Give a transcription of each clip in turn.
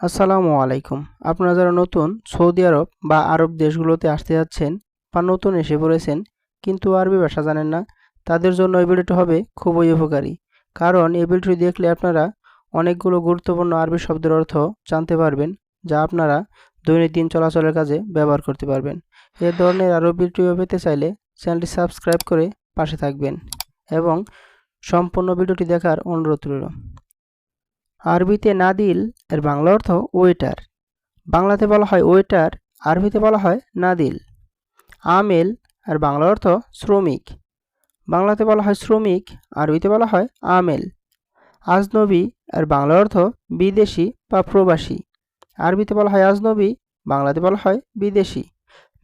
আসসালামু আলাইকুম। আপনারা যারা নতুন সৌদি আরব বা আরব দেশগুলোতে আসতে যাচ্ছেন বা নতুন এসে পড়েছেন, কিন্তু আরবি ভাষা জানেন না, তাদের জন্য এই ভিডিওটি হবে খুবই উপকারী। কারণ এই ভিডিওটি দেখলে আপনারা অনেকগুলো গুরুত্বপূর্ণ আরবি শব্দের অর্থ জানতে পারবেন, যা আপনারা দৈনন্দিন চলাচলের কাজে ব্যবহার করতে পারবেন। এ ধরনের আরও ভিডিও পেতে চাইলে চ্যানেলটি সাবস্ক্রাইব করে পাশে থাকবেন এবং সম্পূর্ণ ভিডিওটি দেখার অনুরোধ রইল। আরবিতে নাদিল, এর বাংলা অর্থ ওয়েটার। বাংলাতে বলা হয় ওয়েটার, আরবিতে বলা হয় নাদিল। আমেল আর বাংলা অর্থ শ্রমিক। বাংলাতে বলা হয় শ্রমিক, আরবিতে বলা হয় আমেল। আজনবী আর বাংলা অর্থ বিদেশি বা প্রবাসী। আরবিতে বলা হয় আজনবী, বাংলাতে বলা হয় বিদেশি।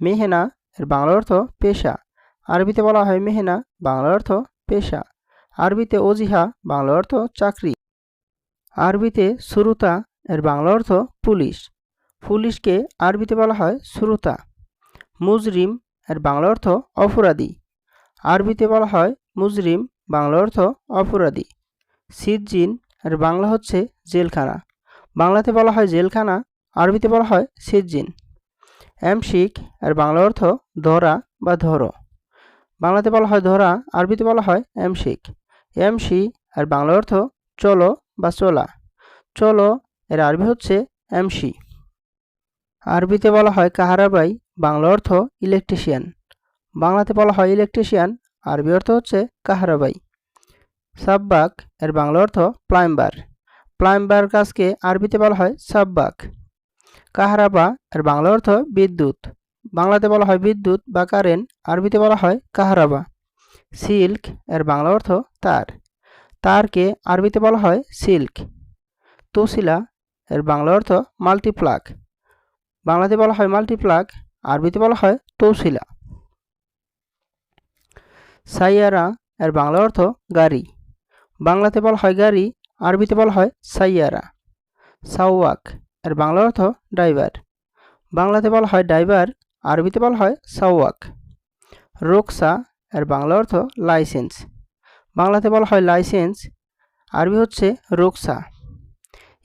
মেহেনা, এর বাংলা অর্থ পেশা। আরবিতে বলা হয় মেহেনা, বাংলা অর্থ পেশা। আরবিতে ওজিহা, বাংলা অর্থ চাকরি। আরবিতে সুরুতা, এর বাংলা অর্থ পুলিশ। পুলিশকে আরবিতে বলা হয় সুরুতা। মুজরিম, এর বাংলা অর্থ অপরাধী। আরবিতে বলা হয় মুজরিম, বাংলা অর্থ অপরাধী। সিজ্জিন, এর বাংলা হচ্ছে জেলখানা। বাংলাতে বলা হয় জেলখানা, আরবিতে বলা হয় সিজ্জিন। এমশিক, এর বাংলা অর্থ ধরা বা ধরো। বাংলাতে বলা হয় ধরা, আরবিতে বলা হয় এমশিক। এমসি আর বাংলা অর্থ চলো বা চলা চলো, এর আরবি হচ্ছে এমসি। আরবিতে বলা হয় কাহারাবাই বাংলা অর্থ ইলেকট্রিশিয়ান বাংলাতে বলা হয় ইলেকট্রিশিয়ান আরবি অর্থ হচ্ছে কাহারাবাই সাব্বাক, এর বাংলা অর্থ প্লাইম্বার। প্লাইম্বার কাজকে আরবিতে বলা হয় সাব্বাক। কাহারাবা এর বাংলা অর্থ বিদ্যুৎ। বাংলাতে বলা হয় বিদ্যুৎ বা কারেন্ট, আরবিতে বলা হয় কাহারাবা সিল্ক, এর বাংলা অর্থ তার। তারকে আরবিতে বলা হয় সিল্ক। তসিলা এর বাংলা অর্থ মাল্টিপ্লাক বাংলাতে বলা হয় মাল্টিপ্লাক আরবিতে বলা হয় তৌসিলা। সাইয়ারা এর বাংলা অর্থ গাড়ি। বাংলাতে বলা হয় গাড়ি, আরবিতে বলা হয় সাইয়ারা। সাওয়াক এর বাংলা অর্থ ড্রাইভার। বাংলাতে বলা হয় ড্রাইভার, আরবিতে বলা হয় সাওয়াক। রোকসা এর বাংলা অর্থ লাইসেন্স। বাংলাতে বলা হয় লাইসেন্স। আরবি হচ্ছে রোকসা।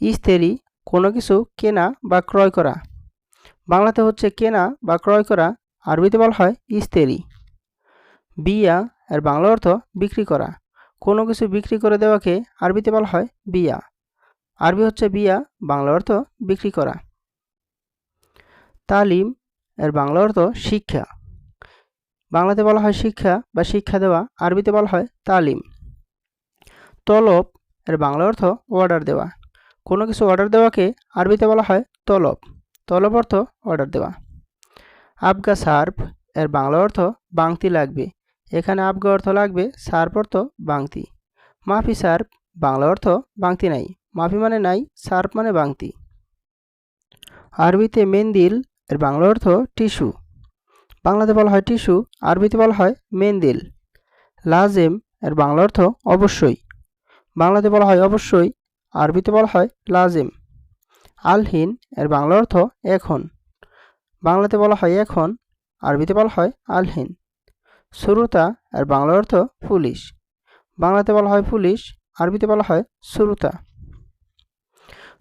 ইস্তেরি কোনো কিছু কেনা বা ক্রয় করা। বাংলাতে হচ্ছে কেনা বা ক্রয় করা, আরবিতে বলা হয় ইস্তেরি বিয়া, এর বাংলা অর্থ বিক্রি করা। কোনো কিছু বিক্রি করে দেওয়াকে আরবিতে বলা হয় বিয়া। আরবি হচ্ছে বিয়া, বাংলা অর্থ বিক্রি করা। তালিম, এর বাংলা অর্থ শিক্ষা। বাংলাতে বলা হয় শিক্ষা বা শিক্ষা দেওয়া, আরবিতে বলা হয় তালিম। তলব, এর বাংলা অর্থ অর্ডার দেওয়া। কোনো কিছু অর্ডার দেওয়াকে আরবিতে বলা হয় তলব। তলব অর্থ অর্ডার দেওয়া। আবগা সার্ফ, এর বাংলা অর্থ বাংতি লাগবে। এখানে আবগা অর্থ লাগবে, সার্ফ অর্থ বাংতি। মাফি সার্ফ, বাংলা অর্থ বাংতি নাই। মাফি মানে নাই, সার্ফ মানে বাংতি। আরবিতে মেন্দিল, এর বাংলা অর্থ টিস্যু। বাংলাতে বলা হয় টিস্যু, আরবিতে বলা হয় মেন্দিল। লাজেম এর বাংলা অর্থ অবশ্যই। বাংলাতে বলা হয় অবশ্যই, আরবিতে বলা হয় লাজেম। আলহিন এর বাংলা অর্থ এখন। বাংলাতে বলা হয় এখন, আরবিতে বলা হয় আলহিন। সুরুতা এর বাংলা অর্থ পুলিশ। বাংলাতে বলা হয় পুলিশ, আরবিতে বলা হয় সুরুতা।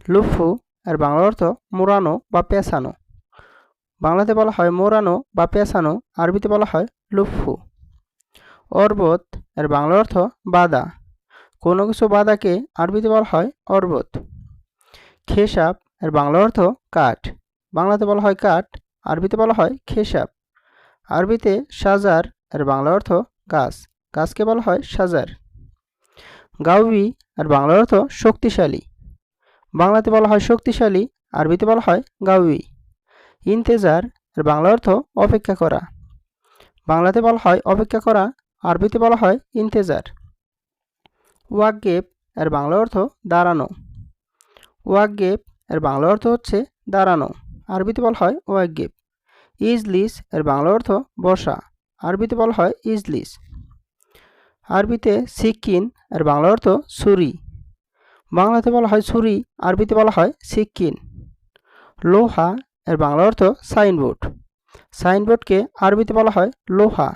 লুফু এর বাংলা অর্থ মোড়ানো বা পেঁচানো। বাংলাতে বলা হয় মোড়ানো বা পেঁচানো, আরবিতে বলা হয় লুফু। অর্বত এর বাংলা অর্থ বাদা। কোনো কিছু বাদাকে আরবিতে বলা হয় অর্বত। খেসাপ এর বাংলা অর্থ কাঠ। বাংলাতে বলা হয় কাঠ, আরবিতে বলা হয় খেসাপ আরবিতে সাজার এর বাংলা অর্থ গাছ। গাছকে বলা হয় সাজার। গাউবি আর বাংলা অর্থ শক্তিশালী। বাংলাতে বলা হয় শক্তিশালী, আরবিতে বলা হয় গাউবি। ইন্তেজার, এর বাংলা অর্থ অপেক্ষা করা। বাংলাতে বলা হয় অপেক্ষা করা, আরবিতে বলা হয় ইন্তেজার। ওয়াকগেপ এর বাংলা অর্থ দাঁড়ানো। ওয়াকগেপ এর বাংলা অর্থ হচ্ছে দাঁড়ানো। আরবিতে বলা হয় ওয়াকগেপ ইজলিস, এর বাংলা অর্থ বসা। আরবিতে বলা হয় ইজলিস। আরবিতে সিক্কিন, এর বাংলা অর্থ ছুরি। বাংলাতে বলা হয় ছুরি, আরবিতে বলা হয় সিক্কিন। লোহা এর বাংলা অর্থ সাইনবোর্ড। সাইনবোর্ডকে আরবিতে বলা হয় লোহা।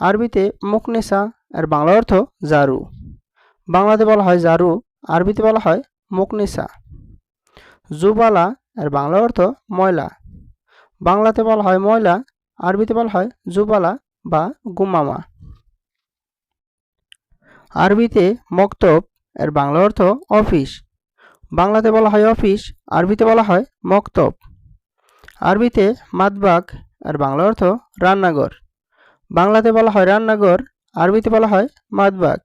আরবিতে মুকনেসা এর বাংলা অর্থ জারু। বাংলাতে বলা হয় জারু, আরবিতে বলা হয় মুকনেসা জুবালা, এর বাংলা অর্থ ময়লা। বাংলাতে বলা হয় ময়লা, আরবিতে বলা হয় জুবালা বা গুমামা। আরবিতে মক্তব, এর বাংলা অর্থ অফিস। বাংলাতে বলা হয় অফিস, আরবিতে বলা হয় মক্তব। আরবিতে মাতবাক আর বাংলা অর্থ রান্নাঘর। বাংলাতে বলা হয় রান্নাঘর, আরবিতে বলা হয় মাতবাক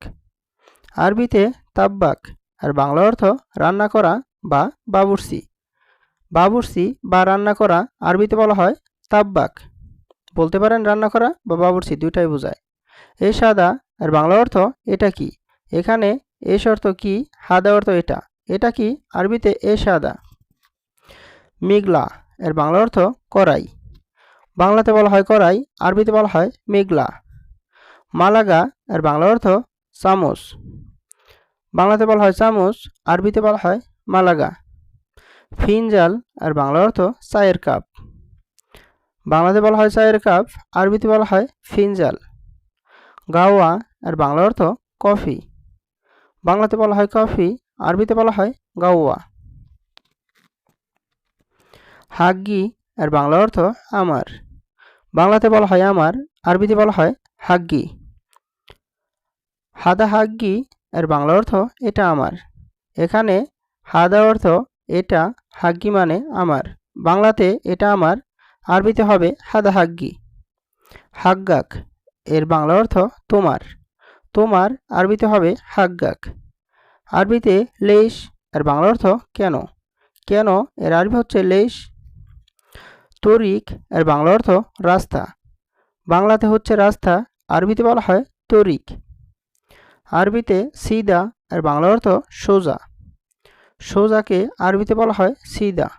আরবিতে তাব্বাক আর বাংলা অর্থ রান্না করা বা বাবুর্চি। বাবুর্চি বা রান্না করা, আরবিতে বলা হয় তাব্বাক বলতে পারেন রান্না করা বা বাবুরসি দুইটাই বোঝায়। এই সাদা, আর বাংলা অর্থ এটা কি? এখানে এস অর্থ কি, হাদা অর্থ এটা। এটা কি আরবিতে এ সাদা? মিগলা এর বাংলা অর্থ করাই বাংলাতে বলা হয় করাই আরবিতে বলা হয় মেঘলা। মালাগা, এর বাংলা অর্থ চামচ। বাংলাতে বলা হয় চামচ, আরবিতে বলা হয় মালাগা। ফিনজাল আর বাংলা অর্থ চায়ের কাপ। বাংলাতে বলা হয় চায়ের কাপ, আরবিতে বলা হয় ফিনজাল। গাওয়া আর বাংলা অর্থ কফি। বাংলাতে বলা হয় কফি আরবিতে বলা হয় গাওয়া। হাগ্গি আর বাংলা অর্থ আমার। বাংলাতে বলা হয় আমার, আরবিতে বলা হয় হাগ্গি। হাদা হাগ্গি এর বাংলা অর্থ এটা আমার। এখানে হাদা অর্থ এটা, হাগ্গি মানে আমার। বাংলাতে এটা আমার, আরবিতে হবে হাদা হাগ্গি। হাগ্গাক এর বাংলা অর্থ তোমার। তোমার, আরবিতে হবে হাগ্গাক। আরবিতে লেশ এর বাংলা অর্থ কেন? কেন এর আরবি হচ্ছে লেশ তরিক এর বাংলা অর্থ রাস্তা। বাংলাতে হচ্ছে রাস্তা, আরবিতে বলা হয় তরিক আরবিতে সিদা, এর বাংলা অর্থ সোজা। সোজাকে আরবিতে বলা হয় সিদা।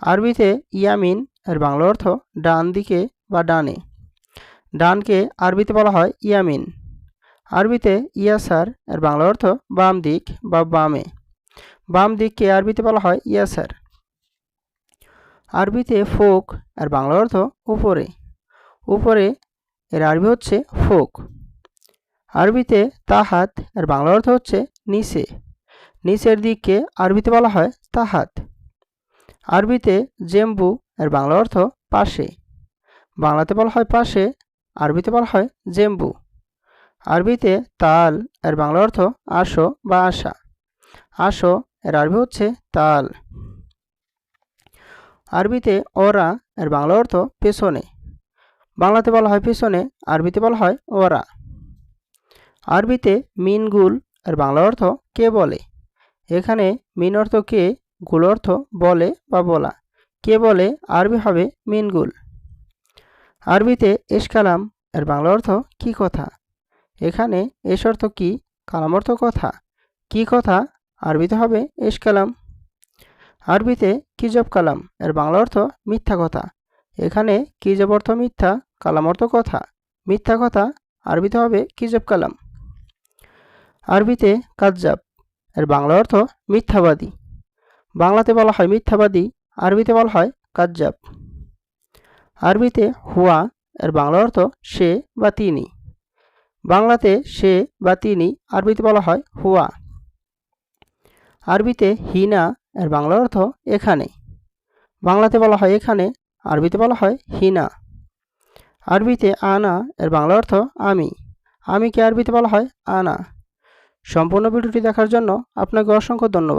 আরবিতে ইয়ামিন, এর বাংলা অর্থ ডান দিকে বা ডানে। ডানকে আরবিতে বলা হয় ইয়ামিন। আরবিতে ইয়াসার, এর বাংলা অর্থ বাম দিক বা বামে। বাম দিককে আরবিতে বলা হয় ইয়াসার। আরবিতে ফোক, এর বাংলা অর্থ উপরে। উপরে, এর আরবি হচ্ছে ফোক। আরবিতে তাহাত, এর বাংলা অর্থ হচ্ছে নিচে। নিচের দিককে আরবিতে বলা হয় তাহাত। আরবিতে জেম্বু, এর বাংলা অর্থ পাশে। বাংলাতে বলা হয় পাশে, আরবিতে বলা হয় জেম্বু। আরবিতে তাল, এর বাংলা অর্থ আসো বা আশা আসো, এর আরবি হচ্ছে তাল। আরবিতে ওরা, এর বাংলা অর্থ পেছনে। বাংলাতে বলা হয় পেছনে, আরবিতে বলা হয় ওরা। আরবিতে মিনগুল এর বাংলা অর্থ কে বলে? এখানে মিন অর্থ কে, গুল অর্থ বলে বা বলা। কে বলে? আরবি হবে মিনগুল আরবিতে এসকালাম, এর বাংলা অর্থ কি কথা? এখানে এস অর্থ কি? কালাম অর্থ কথা। কি কথা? আরবিতে হবে এস কালাম। আরবিতে কিজব কালাম। এর বাংলা অর্থ মিথ্যা কথা। এখানে কিজব অর্থ মিথ্যা কালাম অর্থ কথা। মিথ্যা কথা, আরবিতে হবে কিজব কালাম। আরবিতে কাজ্জাব। এর বাংলা অর্থ মিথ্যাবাদী। বাংলাতে বলা হয় মিথ্যাবাদী, আরবিতে বলা হয় কাজ্জাব। আরবিতে হুয়া। এর বাংলা অর্থ সে বা তিনি। বাংলাতে সে বা তিনি আরবিতে বলা হয় হুয়া। আরবিতে হিনা, এর বাংলার অর্থ এখানে। বাংলাতে বলা হয় এখানে, আরবিতে বলা হয় হিনা। আরবিতে আনা, এর বাংলা অর্থ আমি। আমিকে আরবিতে বলা হয় আনা। সম্পূর্ণ ভিডিওটি দেখার জন্য আপনাকে অসংখ্য ধন্যবাদ।